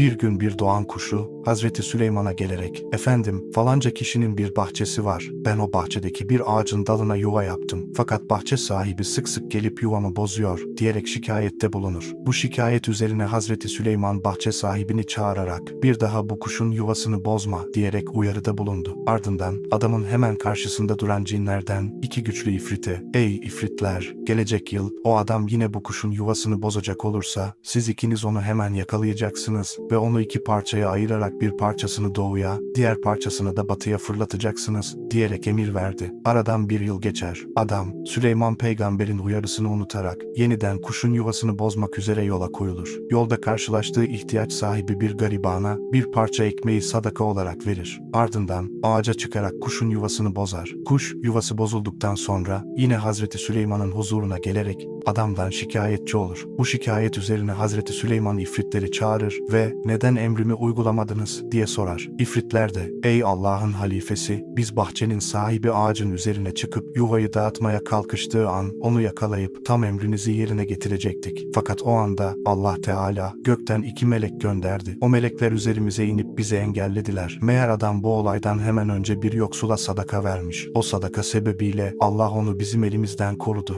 Bir gün bir doğan kuşu Hazreti Süleyman'a gelerek "Efendim, falanca kişinin bir bahçesi var. Ben o bahçedeki bir ağacın dalına yuva yaptım. Fakat bahçe sahibi sık sık gelip yuvamı bozuyor." diyerek şikayette bulunur. Bu şikayet üzerine Hazreti Süleyman bahçe sahibini çağırarak "Bir daha bu kuşun yuvasını bozma." diyerek uyarıda bulundu. Ardından adamın hemen karşısında duran cinlerden iki güçlü ifrite "Ey ifritler, gelecek yıl o adam yine bu kuşun yuvasını bozacak olursa siz ikiniz onu hemen yakalayacaksınız ve onu iki parçaya ayırarak bir parçasını doğuya, diğer parçasını da batıya fırlatacaksınız diyerek emir verdi. Aradan bir yıl geçer. Adam, Süleyman peygamberin uyarısını unutarak yeniden kuşun yuvasını bozmak üzere yola koyulur. Yolda karşılaştığı ihtiyaç sahibi bir garibana bir parça ekmeği sadaka olarak verir. Ardından ağaca çıkarak kuşun yuvasını bozar. Kuş yuvası bozulduktan sonra yine Hazreti Süleyman'ın huzuruna gelerek adamdan şikayetçi olur. Bu şikayet üzerine Hazreti Süleyman ifritleri çağırır ve neden emrimi uygulamadınız diye sorar. İfritler de ey Allah'ın halifesi biz bahçenin sahibi ağacın üzerine çıkıp yuvayı dağıtmaya kalkıştığı an onu yakalayıp tam emrinizi yerine getirecektik. Fakat o anda Allah Teala gökten iki melek gönderdi. O melekler üzerimize inip bizi engellediler. Meğer adam bu olaydan hemen önce bir yoksula sadaka vermiş. O sadaka sebebiyle Allah onu bizim elimizden korudu.